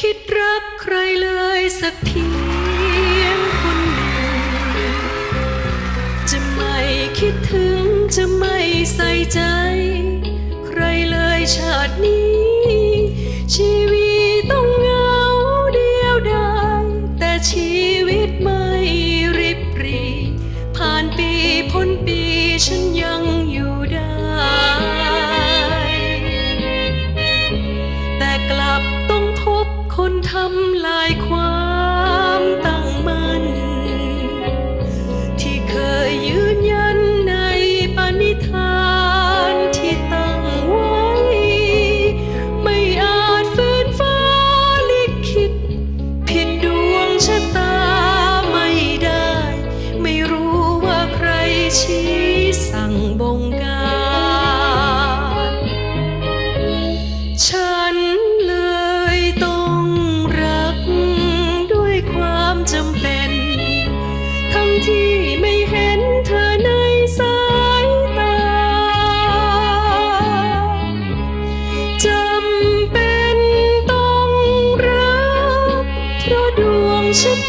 คิดรักใครเลยสักเพียงคนหนึ่ง จะไม่คิดถึงจะไม่ใส่ใจ ใครเลยชาตินี้ชีำลายความตั้งมั่น ที่เคยยืนยันในปณิธานที่ตั้งไว้ ไม่อาจฝืนฟ้าลิขิตผิดดวงชะตาไม่ได้ ไม่รู้ว่าใครชี้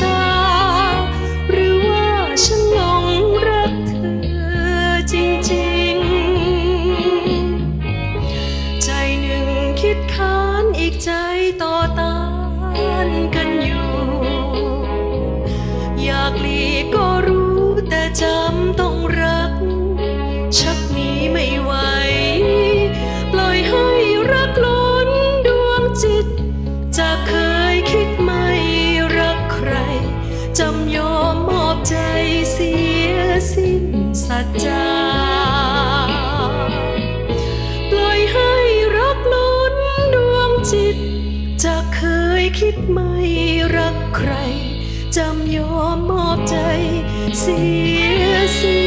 ดว สัจจาปล่อยให้รักล้นดวงจิต จะเคยคิดไม่รักใคร จำยอมมอบใจเสียสิ